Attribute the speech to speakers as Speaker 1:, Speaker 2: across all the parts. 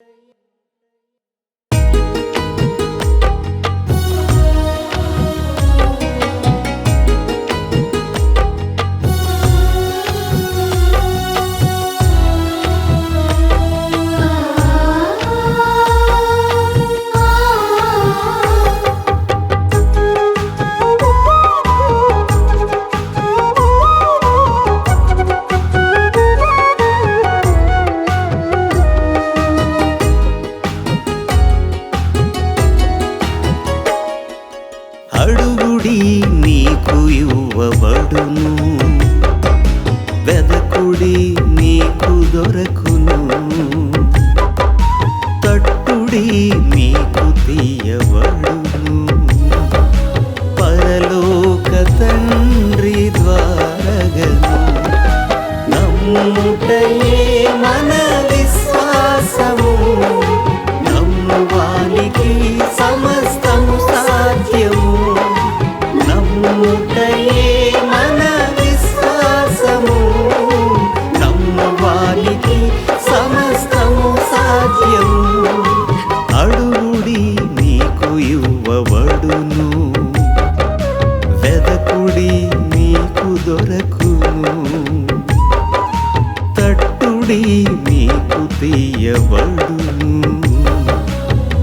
Speaker 1: yeah. అడుగుడి నీకు ఇవ్వబడును. వెదకుడి నీకు దొరకును. నుండి మీకు తీయబడును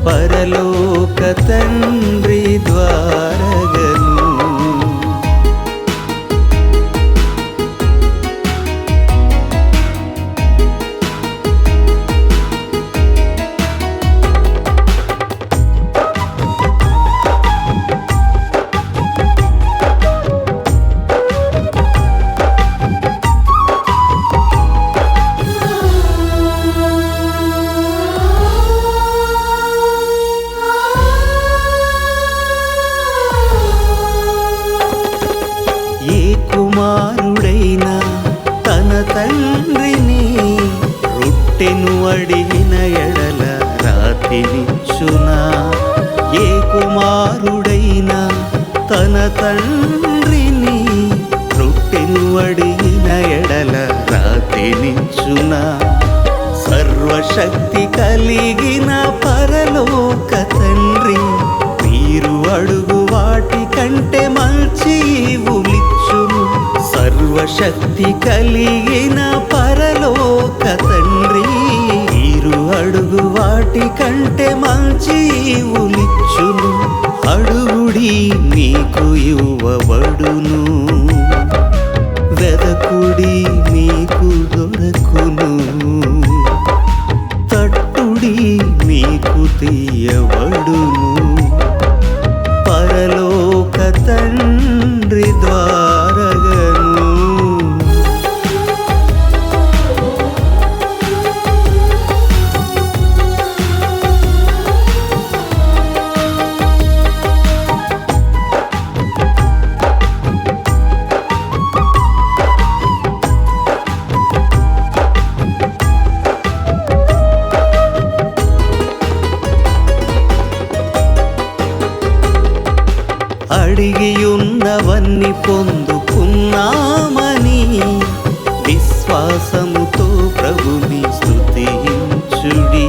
Speaker 1: పరలోక తండ్రి కుమారుడైనా తన తండ్రిని రొట్టెను అడిగిన ఎడల రాతినిచ్చునా ఏ కుమారుడైనా తన తండ్రిని రొట్టెను అడిగిన ఎడల రాతినిచ్చునా సర్వశక్తి కలిగిన పరలోక తండ్రి మీరు అడుగు వాటి కంటే మంచి ఈవులిచ్చును సర్వశక్తి కలిగిన పరలోక తండ్రి మీరు అడుగు వాటి కంటే మంచి ఉలిచ్చును. అడుగుడి మీకు ఇవ్వబడును. వెదకుడి మీకు దొరకును. తట్టుడి మీకు తీయబడును. అడిగియున్నవన్నీ పొందుకున్నామని విశ్వాసముతో ప్రభుని స్థుతించుడి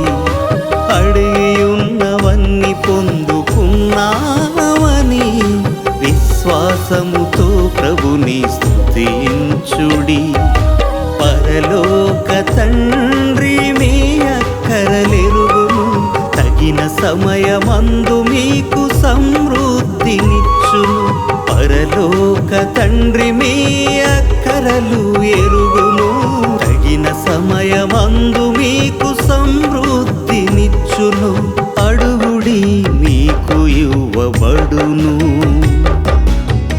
Speaker 1: అడిగియున్నవన్నీ పొందుకున్నామని విశ్వాసముతో ప్రభుని స్థుతించుడి పరలోక తండ్రి మీ అక్కరలెరుగును తగిన సమయమందు మీకు సమృద్ధిని సమృద్ధినిచ్చును పరలోక తండ్రి మీ అక్కరలు ఎరుగును తగిన సమయమందు మీకు సమృద్ధినిచ్చును. అడుగుడి మీకు ఇవ్వబడును.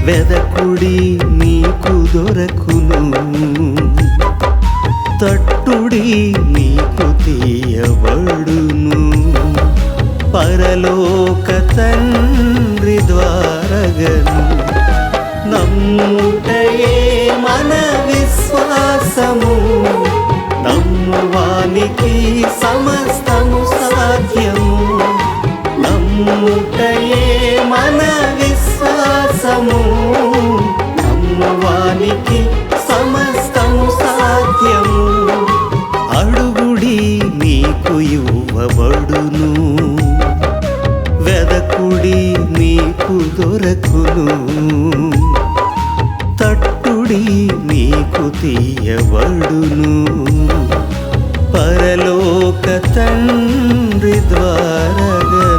Speaker 1: వెదకుడి మీకు దొరకును. తట్టుడి మీకు తీయబడును. పరలోక తండ్రి ద్వారగను. నమ్ముటయే మన విశ్వాసము? నమ్మువానికి సమస్తము సాధ్యము. నమ్ముటయే మన విశ్వాసము? నమ్మువానికి సమస్తము సాధ్యము. అడుగుడి నీకు ఇవ్వబడును. వెదకుడి దొరకును. తట్టుడి నీకు తీయబడును. పరలోక తండ్రి ద్వారగా